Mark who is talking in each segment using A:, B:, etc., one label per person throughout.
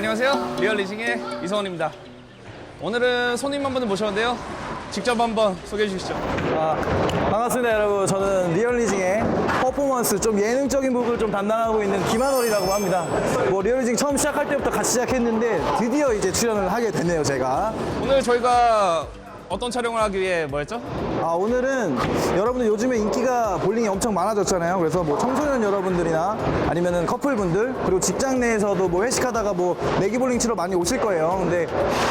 A: 안녕하세요. 리얼리징의 이성원입니다. 오늘은 손님 한 분을 모셨는데요. 직접 한번 소개해 주시죠.
B: 아, 반갑습니다 여러분 저는 리얼리징의 퍼포먼스 좀 예능적인 부분을 좀 담당하고 있는 김한월이라고 합니다 뭐 리얼리징 처음 시작할 때부터 같이 시작했는데 드디어 이제 출연을 하게 됐네요 제가
A: 오늘 저희가 어떤 촬영을 하기 위해 뭐였죠?
B: 아 오늘은 여러분들 요즘에 인기가 볼링이 엄청 많아졌잖아요 그래서 뭐 청소년 여러분들이나 아니면은 커플분들 그리고 직장 내에서도 뭐 회식하다가 뭐 내기 볼링 치러 많이 오실 거예요 근데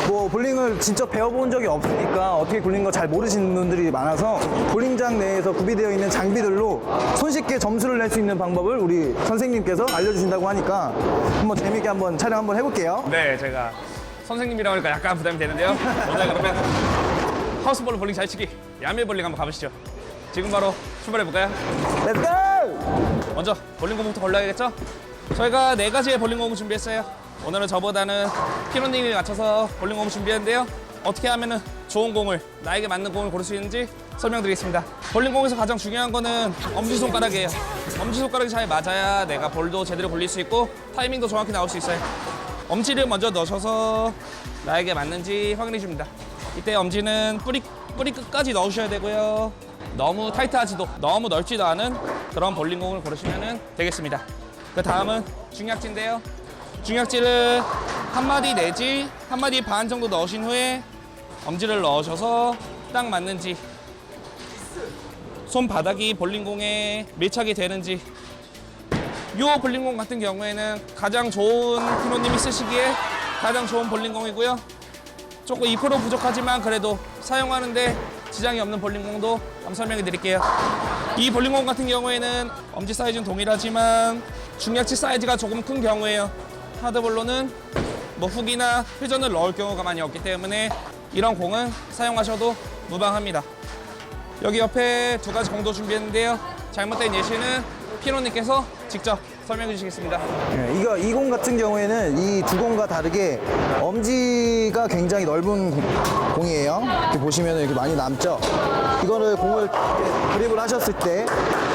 B: 뭐 볼링을 진짜 배워본 적이 없으니까 어떻게 굴리는 거 잘 모르시는 분들이 많아서 볼링장 내에서 구비되어 있는 장비들로 손쉽게 점수를 낼 수 있는 방법을 우리 선생님께서 알려주신다고 하니까 한번 재밌게 한번 촬영 한번 해볼게요
A: 네, 제가 선생님이라고 하니까 약간 부담이 되는데요. 오늘 그러면 하우스볼로 볼링 잘 치기 야밀 볼링 한번 가보시죠. 지금 바로 출발해 볼까요?
B: 렛츠고!
A: 먼저 볼링 공부터 걸러야겠죠? 저희가 네 가지의 볼링공을 준비했어요. 오늘은 저보다는 피로님이 맞춰서 볼링공을 준비했는데요. 어떻게 하면은 좋은 공을 나에게 맞는 공을 고를 수 있는지 설명드리겠습니다. 볼링 공에서 가장 중요한 거는 엄지 손가락이에요. 엄지 손가락이 잘 맞아야 내가 볼도 제대로 굴릴 수 있고 타이밍도 정확히 나올 수 있어요. 엄지를 먼저 넣으셔서 나에게 맞는지 확인해 줍니다. 이때 엄지는 뿌리 뿌리 끝까지 넣으셔야 되고요. 너무 타이트하지도 너무 넓지도 않은 그런 볼링공을 고르시면 되겠습니다. 그 다음은 중약지인데요. 중약지를 한 마디 내지 한 마디 반 정도 넣으신 후에 엄지를 넣으셔서 딱 맞는지 손바닥이 볼링공에 밀착이 되는지 이 볼링공 같은 경우에는 가장 좋은 피노님이 쓰시기에 가장 좋은 볼링공이고요. 조금 2% 부족하지만 그래도 사용하는데 지장이 없는 볼링공도 한번 설명해 드릴게요. 이 볼링공 같은 경우에는 엄지 사이즈는 동일하지만 중약지 사이즈가 조금 큰 경우에요. 하드볼로는 뭐 훅이나 회전을 넣을 경우가 많이 없기 때문에 이런 공은 사용하셔도 무방합니다. 여기 옆에 두 가지 공도 준비했는데요. 잘못된 예시는 피노님께서 직접 설명해 주시겠습니다.
B: 네, 이거 이 공 같은 경우에는 이 두 공과 다르게 엄지가 굉장히 넓은 공- 공이에요. 이렇게 보시면 이렇게 많이 남죠. 이거를 공을 그립을 하셨을 때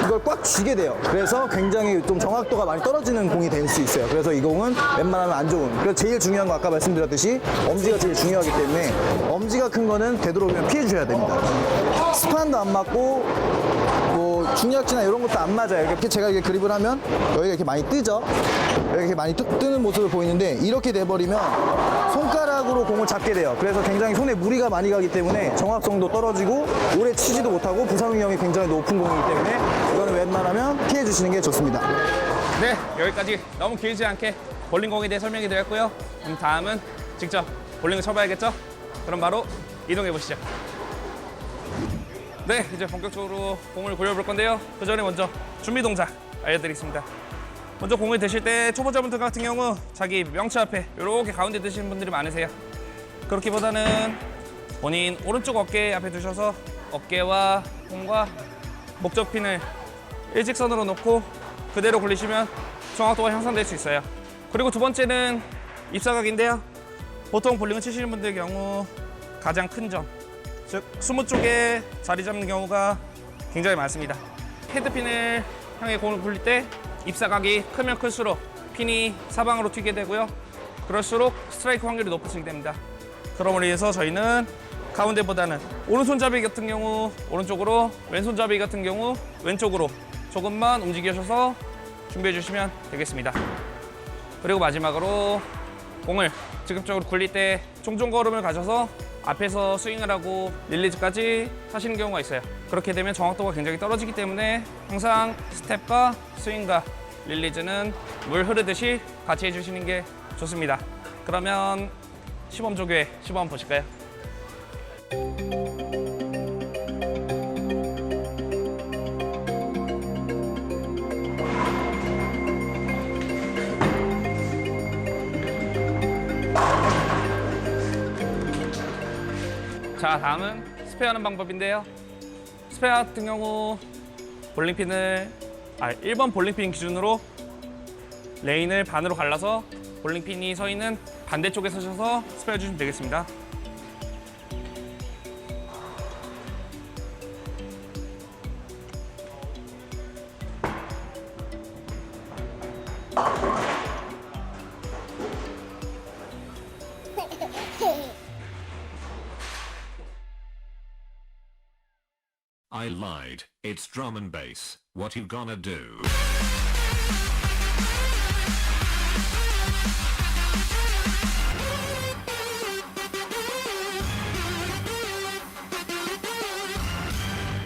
B: 이걸 꽉 쥐게 돼요. 그래서 굉장히 좀 정확도가 많이 떨어지는 공이 될 수 있어요. 그래서 이 공은 웬만하면 안 좋은. 그래서 제일 중요한 거 아까 말씀드렸듯이 엄지가 제일 중요하기 때문에 엄지가 큰 거는 되도록이면 피해 주셔야 됩니다. 스판도 안 맞고 뭐 중약지나 이런 것도 안 맞아요. 이렇게 제가 이렇게 그립을 하면 여기가 이렇게 많이 뜨죠. 여기 이렇게 많이 뜨, 는 모습을 보이는데 이렇게 돼버리면 손가락으로 공을 잡게 돼요. 그래서 굉장히 손에 무리가 많이 가기 때문에 정확성도 떨어지고 오래 치지도 못하고 부상 위험이 굉장히 높은 공이기 때문에 이거는 웬만하면 피해 주시는 게 좋습니다.
A: 네, 여기까지 너무 길지 않게 볼링공에 대해 설명이 되었고요. 그럼 다음은 직접 볼링을 쳐봐야겠죠? 그럼 바로 이동해 보시죠. 네, 이제 본격적으로 공을 굴려볼 건데요. 그 전에 먼저 준비 동작 알려드리겠습니다. 먼저 공을 드실 때 초보자분들 같은 경우 자기 명치 앞에 이렇게 가운데 드시는 분들이 많으세요. 그렇기보다는 본인 오른쪽 어깨 앞에 두셔서 어깨와 공과 목적핀을 일직선으로 놓고 그대로 굴리시면 정확도가 향상될 수 있어요. 그리고 두 번째는 입사각인데요. 보통 볼링을 치시는 분들의 경우 가장 큰 점, 즉 스무 쪽에 자리 잡는 경우가 굉장히 많습니다. 헤드핀을 향해 공을 굴릴 때 입사각이 크면 클수록 핀이 사방으로 튀게 되고요. 그럴수록 스트라이크 확률이 높아지게 됩니다. 그럼으로 인해서 저희는 가운데보다는 오른손잡이 같은 경우 오른쪽으로 왼손잡이 같은 경우 왼쪽으로 조금만 움직여셔서 준비해 주시면 되겠습니다. 그리고 마지막으로 공을 직접적으로 굴릴 때 종종 걸음을 가져서 앞에서 스윙을 하고 릴리즈까지 하시는 경우가 있어요. 그렇게 되면 정확도가 굉장히 떨어지기 때문에 항상 스텝과 스윙과 릴리즈는 물 흐르듯이 같이 해주시는 게 좋습니다. 그러면 시범 조교의 시범 보실까요? 자, 다음은 스페어하는 방법인데요. 스페어 같은 경우 볼링핀을 아, 1번 볼링핀 기준으로 레인을 반으로 갈라서 볼링핀이 서 있는 반대쪽에 서셔서 스페어 주시면 되겠습니다.
C: I lied. It's drum and bass. What you gonna do?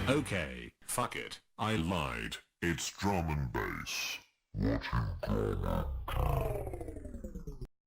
C: Okay, fuck it. I lied.
D: It's drum and bass. What you gonna do?